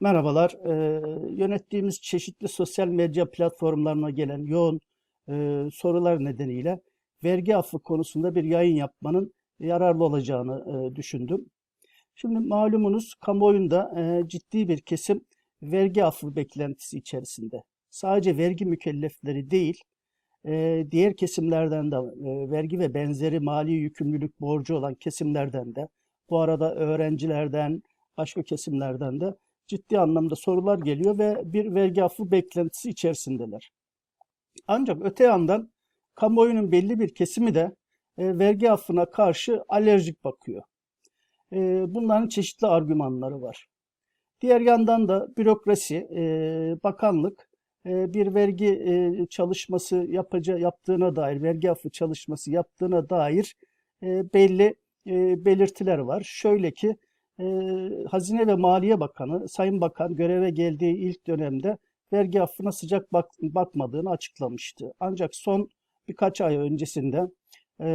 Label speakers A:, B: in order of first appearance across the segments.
A: Merhabalar. Ee, yönettiğimiz çeşitli sosyal medya platformlarına gelen yoğun e, sorular nedeniyle vergi affı konusunda bir yayın yapmanın yararlı olacağını e, düşündüm. Şimdi malumunuz kamuoyunda e, ciddi bir kesim vergi affı beklentisi içerisinde. Sadece vergi mükellefleri değil, e, diğer kesimlerden de e, vergi ve benzeri mali yükümlülük borcu olan kesimlerden de, bu arada öğrencilerden, başka kesimlerden de ciddi anlamda sorular geliyor ve bir vergi affı beklentisi içerisindeler. Ancak öte yandan kamuoyunun belli bir kesimi de e, vergi affına karşı alerjik bakıyor. E, bunların çeşitli argümanları var. Diğer yandan da bürokrasi, e, bakanlık e, bir vergi e, çalışması yapacağı yaptığına dair, vergi affı çalışması yaptığına dair e, belli e, belirtiler var. Şöyle ki e, Hazine ve Maliye Bakanı, Sayın Bakan göreve geldiği ilk dönemde vergi affına sıcak bak, bakmadığını açıklamıştı. Ancak son birkaç ay öncesinde e,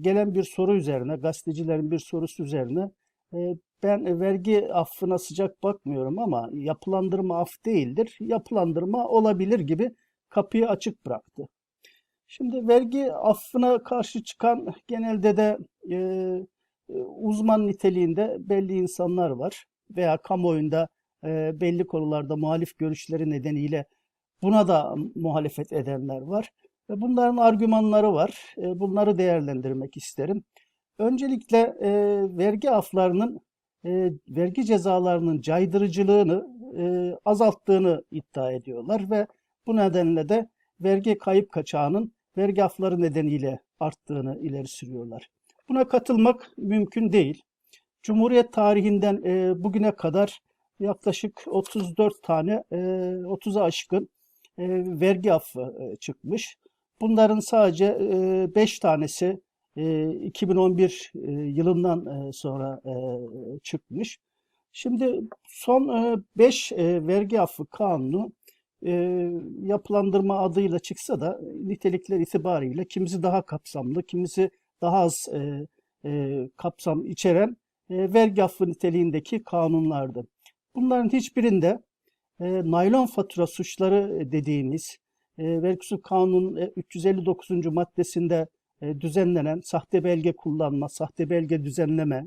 A: gelen bir soru üzerine, gazetecilerin bir sorusu üzerine e, ben vergi affına sıcak bakmıyorum ama yapılandırma af değildir, yapılandırma olabilir gibi kapıyı açık bıraktı. Şimdi vergi affına karşı çıkan genelde de e, uzman niteliğinde belli insanlar var veya kamuoyunda e, belli konularda muhalif görüşleri nedeniyle buna da muhalefet edenler var. Ve bunların argümanları var. E, bunları değerlendirmek isterim. Öncelikle e, vergi aflarının, e, vergi cezalarının caydırıcılığını e, azalttığını iddia ediyorlar ve bu nedenle de vergi kayıp kaçağının vergi afları nedeniyle arttığını ileri sürüyorlar. Buna katılmak mümkün değil. Cumhuriyet tarihinden e, bugüne kadar yaklaşık 34 tane, e, 30'a aşkın e, vergi affı e, çıkmış. Bunların sadece e, 5 tanesi e, 2011 e, yılından e, sonra e, çıkmış. Şimdi son 5 e, e, vergi affı kanunu e, yapılandırma adıyla çıksa da nitelikler itibariyle kimisi daha kapsamlı, kimisi daha az e, e, kapsam içeren e, vergi affı niteliğindeki kanunlardı. Bunların hiçbirinde e, naylon fatura suçları dediğimiz e, vergi usul kanunun e, 359. maddesinde e, düzenlenen sahte belge kullanma, sahte belge düzenleme,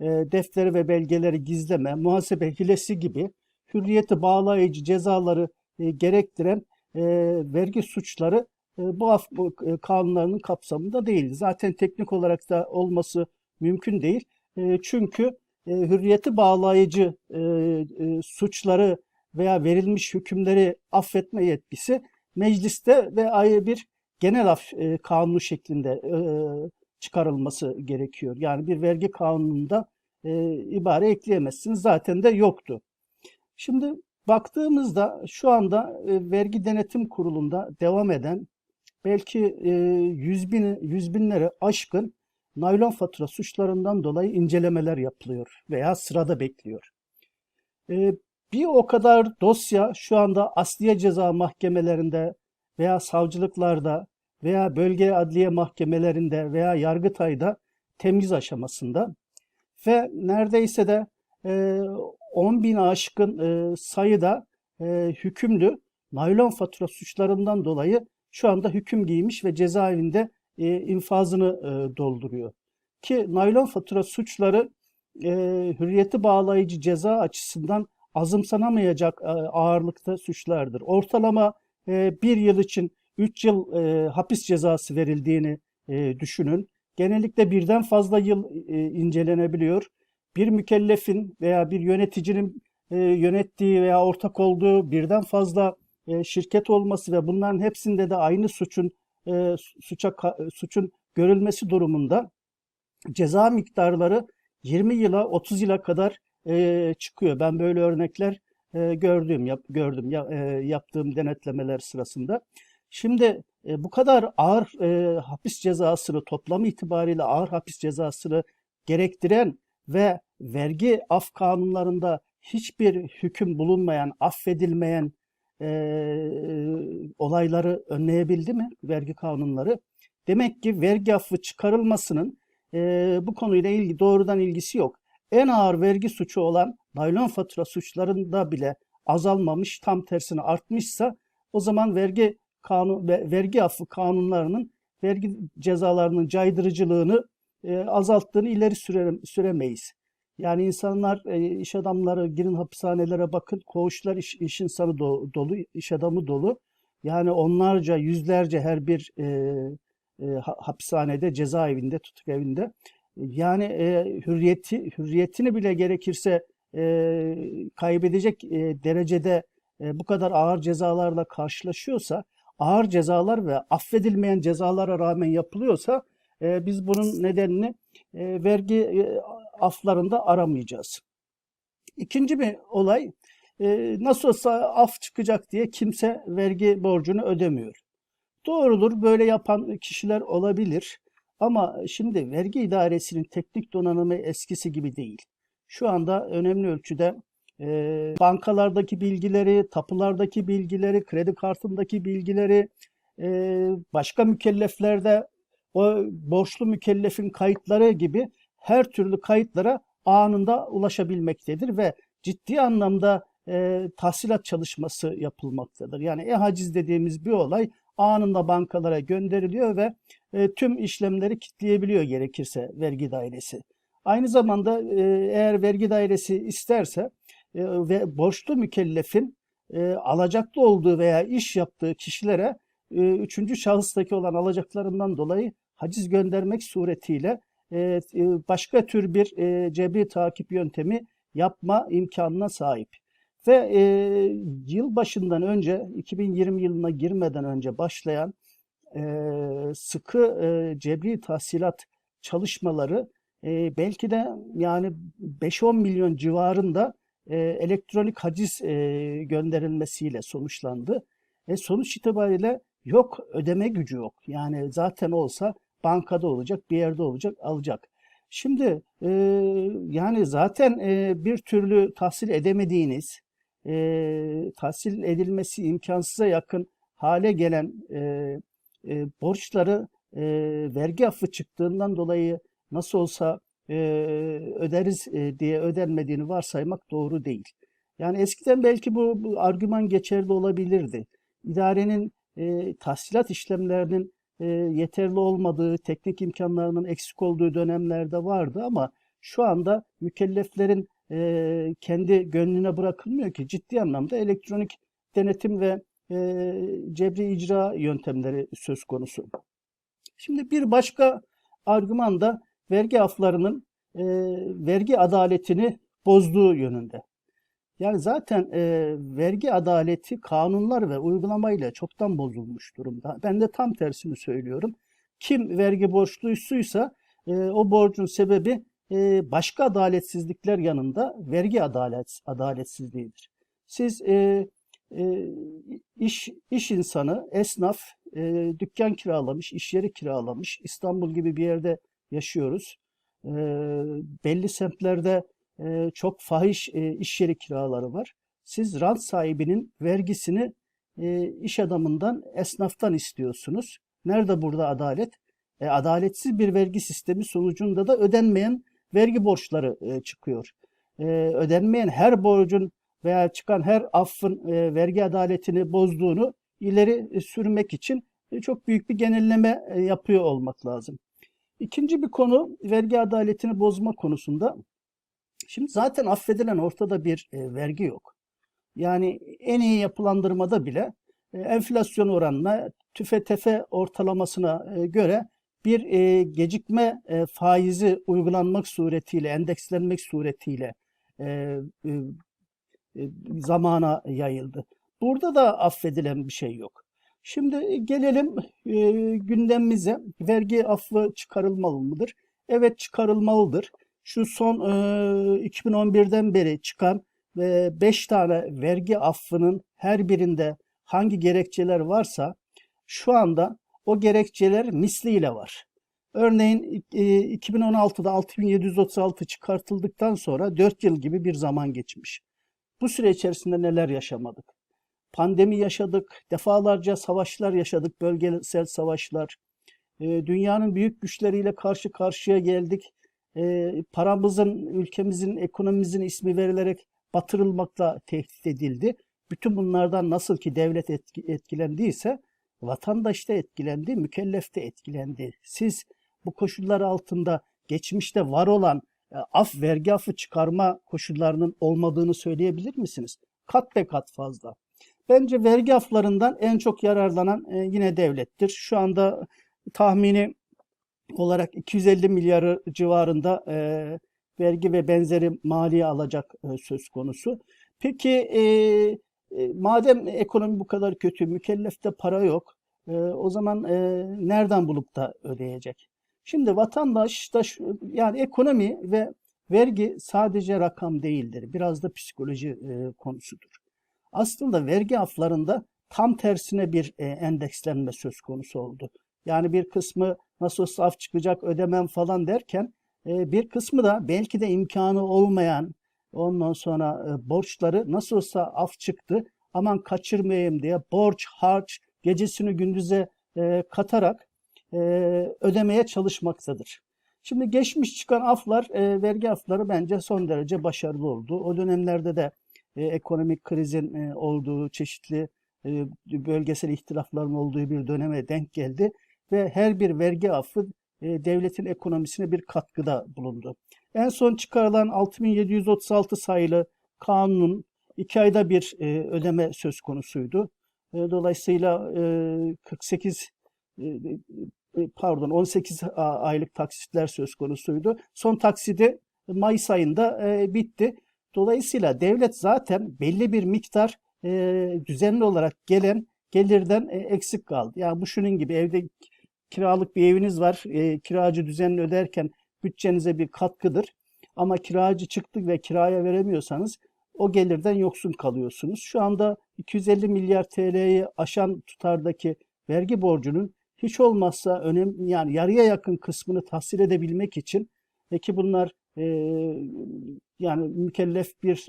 A: e, defteri ve belgeleri gizleme, muhasebe hilesi gibi hürriyeti bağlayıcı cezaları e, gerektiren e, vergi suçları e, bu af e, kanunlarının kapsamında değil. Zaten teknik olarak da olması mümkün değil. E, çünkü hürriyeti bağlayıcı suçları veya verilmiş hükümleri affetme yetkisi mecliste ve ayrı bir genel af kanunu şeklinde çıkarılması gerekiyor. Yani bir vergi kanununda ibare ekleyemezsiniz. Zaten de yoktu. Şimdi baktığımızda şu anda vergi denetim kurulunda devam eden belki e, yüz, bin, yüz binlere aşkın naylon fatura suçlarından dolayı incelemeler yapılıyor veya sırada bekliyor. E, bir o kadar dosya şu anda asliye ceza mahkemelerinde veya savcılıklarda veya bölge adliye mahkemelerinde veya yargıtayda temiz aşamasında ve neredeyse de e, 10 bin aşkın e, sayıda e, hükümlü naylon fatura suçlarından dolayı şu anda hüküm giymiş ve cezaevinde e, infazını e, dolduruyor. Ki naylon fatura suçları e, hürriyeti bağlayıcı ceza açısından azımsanamayacak e, ağırlıkta suçlardır. Ortalama e, bir yıl için 3 yıl e, hapis cezası verildiğini e, düşünün. Genellikle birden fazla yıl e, incelenebiliyor. Bir mükellefin veya bir yöneticinin e, yönettiği veya ortak olduğu birden fazla e, şirket olması ve bunların hepsinde de aynı suçun e, suça suçun görülmesi durumunda ceza miktarları 20 yıla 30 yıla kadar e, çıkıyor. Ben böyle örnekler gördüm yap, gördüm yaptığım denetlemeler sırasında. Şimdi bu kadar ağır hapis cezasını toplam itibariyle ağır hapis cezasını gerektiren ve vergi af kanunlarında hiçbir hüküm bulunmayan, affedilmeyen e, olayları önleyebildi mi vergi kanunları? Demek ki vergi affı çıkarılmasının e, bu konuyla ilgili doğrudan ilgisi yok. En ağır vergi suçu olan naylon fatura suçlarında bile azalmamış, tam tersine artmışsa o zaman vergi kanun ve vergi affı kanunlarının vergi cezalarının caydırıcılığını e, azalttığını ileri süre, süremeyiz. Yani insanlar, e, iş adamları girin hapishanelere bakın, koğuşlar iş, iş insanı do- dolu, iş adamı dolu. Yani onlarca, yüzlerce her bir e, e, ha- hapishanede, cezaevinde, tutuk evinde. Yani e, hürriyeti, hürriyetini bile gerekirse e, kaybedecek e, derecede e, bu kadar ağır cezalarla karşılaşıyorsa, ağır cezalar ve affedilmeyen cezalara rağmen yapılıyorsa e, biz bunun nedenini e, vergi e, aflarında aramayacağız. İkinci bir olay, nasıl olsa af çıkacak diye kimse vergi borcunu ödemiyor. Doğrudur, böyle yapan kişiler olabilir. Ama şimdi vergi idaresinin teknik donanımı eskisi gibi değil. Şu anda önemli ölçüde e, bankalardaki bilgileri, tapulardaki bilgileri, kredi kartındaki bilgileri, e, başka mükelleflerde o borçlu mükellefin kayıtları gibi her türlü kayıtlara anında ulaşabilmektedir ve ciddi anlamda e, tahsilat çalışması yapılmaktadır. Yani e-haciz dediğimiz bir olay anında bankalara gönderiliyor ve e, tüm işlemleri kilitleyebiliyor gerekirse vergi dairesi. Aynı zamanda e, eğer vergi dairesi isterse e, ve borçlu mükellefin e, alacaklı olduğu veya iş yaptığı kişilere e, üçüncü şahıstaki olan alacaklarından dolayı haciz göndermek suretiyle e, e, başka tür bir e, cebri takip yöntemi yapma imkanına sahip. Ve e, yıl başından önce 2020 yılına girmeden önce başlayan sıkı cebri tahsilat çalışmaları belki de yani 5-10 milyon civarında elektronik haciz gönderilmesiyle sonuçlandı. E, sonuç itibariyle yok ödeme gücü yok. Yani zaten olsa bankada olacak, bir yerde olacak, alacak. Şimdi e, yani zaten e, bir türlü tahsil edemediğiniz, e, tahsil edilmesi imkansıza yakın hale gelen e, e, borçları e, vergi affı çıktığından dolayı nasıl olsa e, öderiz e, diye ödenmediğini varsaymak doğru değil. Yani eskiden belki bu, bu argüman geçerli olabilirdi. İdarenin e, tahsilat işlemlerinin e, yeterli olmadığı, teknik imkanlarının eksik olduğu dönemlerde vardı ama şu anda mükelleflerin e, kendi gönlüne bırakılmıyor ki ciddi anlamda elektronik denetim ve e, cebri icra yöntemleri söz konusu. Şimdi bir başka argüman da vergi aflarının e, vergi adaletini bozduğu yönünde. Yani zaten e, vergi adaleti kanunlar ve uygulamayla çoktan bozulmuş durumda. Ben de tam tersini söylüyorum. Kim vergi borçluysuysa e, o borcun sebebi e, başka adaletsizlikler yanında vergi adalet adaletsizliğidir. Siz e, e, iş iş insanı, esnaf, e, dükkan kiralamış, iş yeri kiralamış, İstanbul gibi bir yerde yaşıyoruz. E, belli semtlerde e, çok fahiş e, iş yeri kiraları var. Siz rant sahibinin vergisini e, iş adamından, esnaftan istiyorsunuz. Nerede burada adalet? E, adaletsiz bir vergi sistemi sonucunda da ödenmeyen vergi borçları e, çıkıyor. E, ödenmeyen her borcun veya çıkan her affın e, vergi adaletini bozduğunu ileri e, sürmek için e, çok büyük bir genelleme e, yapıyor olmak lazım. İkinci bir konu vergi adaletini bozma konusunda. Şimdi zaten affedilen ortada bir e, vergi yok. Yani en iyi yapılandırmada bile e, enflasyon oranına, tüfe tefe ortalamasına e, göre bir e, gecikme e, faizi uygulanmak suretiyle, endekslenmek suretiyle e, e, e, zamana yayıldı. Burada da affedilen bir şey yok. Şimdi gelelim e, gündemimize. Vergi affı çıkarılmalı mıdır? Evet çıkarılmalıdır. Şu son e, 2011'den beri çıkan ve 5 tane vergi affının her birinde hangi gerekçeler varsa şu anda o gerekçeler misliyle var. Örneğin e, 2016'da 6736 çıkartıldıktan sonra 4 yıl gibi bir zaman geçmiş. Bu süre içerisinde neler yaşamadık? Pandemi yaşadık, defalarca savaşlar yaşadık, bölgesel savaşlar. E, dünyanın büyük güçleriyle karşı karşıya geldik. E, paramızın, ülkemizin, ekonomimizin ismi verilerek batırılmakla tehdit edildi. Bütün bunlardan nasıl ki devlet etki, etkilendiyse vatandaş da etkilendi, mükellef de etkilendi. Siz bu koşullar altında geçmişte var olan e, af, vergi affı çıkarma koşullarının olmadığını söyleyebilir misiniz? Kat be kat fazla. Bence vergi aflarından en çok yararlanan e, yine devlettir. Şu anda tahmini olarak 250 milyarı civarında e, vergi ve benzeri maliye alacak e, söz konusu. Peki e, e, madem ekonomi bu kadar kötü, mükellefte para yok, e, o zaman e, nereden bulup da ödeyecek? Şimdi vatandaş da şu- yani ekonomi ve vergi sadece rakam değildir. Biraz da psikoloji e, konusudur. Aslında vergi aflarında tam tersine bir e, endekslenme söz konusu oldu. Yani bir kısmı nasıl olsa af çıkacak ödemem falan derken e, bir kısmı da belki de imkanı olmayan ondan sonra e, borçları nasıl olsa af çıktı aman kaçırmayayım diye borç harç gecesini gündüze e, katarak ödemeye çalışmaktadır. Şimdi geçmiş çıkan aflar, vergi afları bence son derece başarılı oldu. O dönemlerde de ekonomik krizin olduğu, çeşitli bölgesel ihtilafların olduğu bir döneme denk geldi ve her bir vergi affı e, devletin ekonomisine bir katkıda bulundu. En son çıkarılan 6736 sayılı kanunun iki ayda bir e, ödeme söz konusuydu. E, dolayısıyla e, 48 e, e, pardon 18 a- aylık taksitler söz konusuydu. Son taksidi Mayıs ayında bitti. Dolayısıyla devlet zaten belli bir miktar düzenli olarak gelen gelirden eksik kaldı. Yani bu şunun gibi evde kiralık bir eviniz var. E, kiracı düzenli öderken bütçenize bir katkıdır. Ama kiracı çıktı ve kiraya veremiyorsanız o gelirden yoksun kalıyorsunuz. Şu anda 250 milyar TL'yi aşan tutardaki vergi borcunun hiç olmazsa önem yani yarıya yakın kısmını tahsil edebilmek için ki bunlar e, yani mükellef bir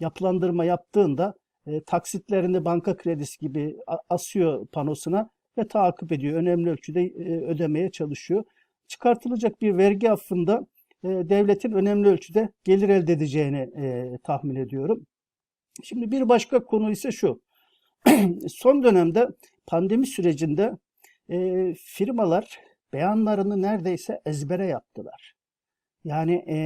A: yapılandırma yaptığında e, taksitlerini banka kredisi gibi asıyor panosuna ve takip ediyor. Önemli ölçüde e, ödemeye çalışıyor. Çıkartılacak bir vergi affında e, devletin önemli ölçüde gelir elde edeceğini e, tahmin ediyorum. Şimdi bir başka konu ise şu. Son dönemde pandemi sürecinde e, firmalar beyanlarını neredeyse ezbere yaptılar. Yani e,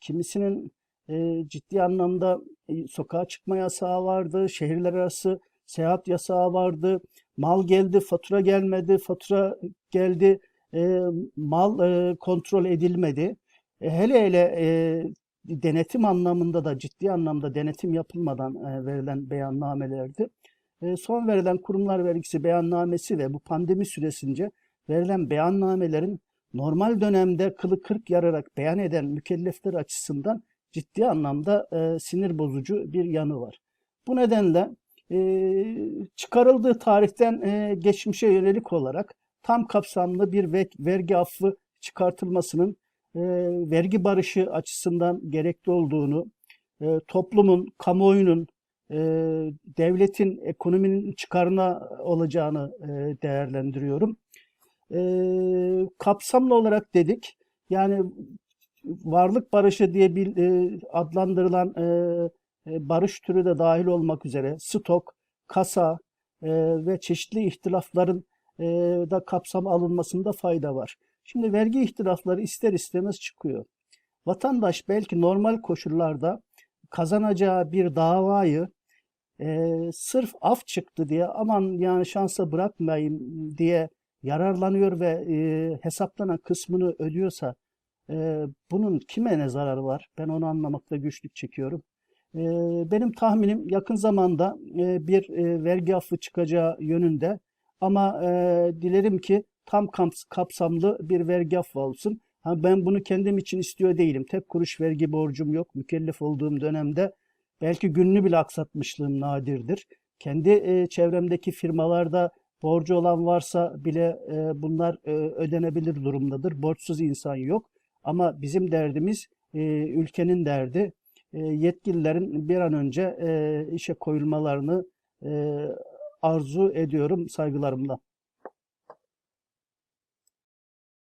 A: kimisinin e, ciddi anlamda e, sokağa çıkma yasağı vardı, şehirler arası seyahat yasağı vardı, mal geldi, fatura gelmedi, fatura geldi, e, mal e, kontrol edilmedi. E, hele hele e, denetim anlamında da ciddi anlamda denetim yapılmadan e, verilen beyannamelerdi. E, son verilen kurumlar vergisi beyannamesi ve bu pandemi süresince verilen beyannamelerin normal dönemde kılı kırk yararak beyan eden mükellefler açısından ciddi anlamda e, sinir bozucu bir yanı var. Bu nedenle çıkarıldığı tarihten e, geçmişe yönelik olarak tam kapsamlı bir ve- vergi affı çıkartılmasının e, vergi barışı açısından gerekli olduğunu, e, toplumun, kamuoyunun, e, devletin, ekonominin çıkarına olacağını e, değerlendiriyorum. E, kapsamlı olarak dedik. Yani varlık barışı diye bir e, adlandırılan e, e, barış türü de dahil olmak üzere stok, kasa e, ve çeşitli ihtilafların e, da kapsama alınmasında fayda var. Şimdi vergi ihtilafları ister istemez çıkıyor. Vatandaş belki normal koşullarda kazanacağı bir davayı e, sırf af çıktı diye aman yani şansa bırakmayayım diye yararlanıyor ve e, hesaplanan kısmını ödüyorsa e, bunun kime ne zararı var? Ben onu anlamakta güçlük çekiyorum. E, benim tahminim yakın zamanda e, bir e, vergi affı çıkacağı yönünde ama e, dilerim ki tam kaps- kapsamlı bir vergi affı olsun. Ben bunu kendim için istiyor değilim. Tek kuruş vergi borcum yok. Mükellef olduğum dönemde belki gününü bile aksatmışlığım nadirdir. Kendi çevremdeki firmalarda borcu olan varsa bile bunlar ödenebilir durumdadır. Borçsuz insan yok. Ama bizim derdimiz ülkenin derdi. E, yetkililerin bir an önce e, işe koyulmalarını e, arzu ediyorum saygılarımla.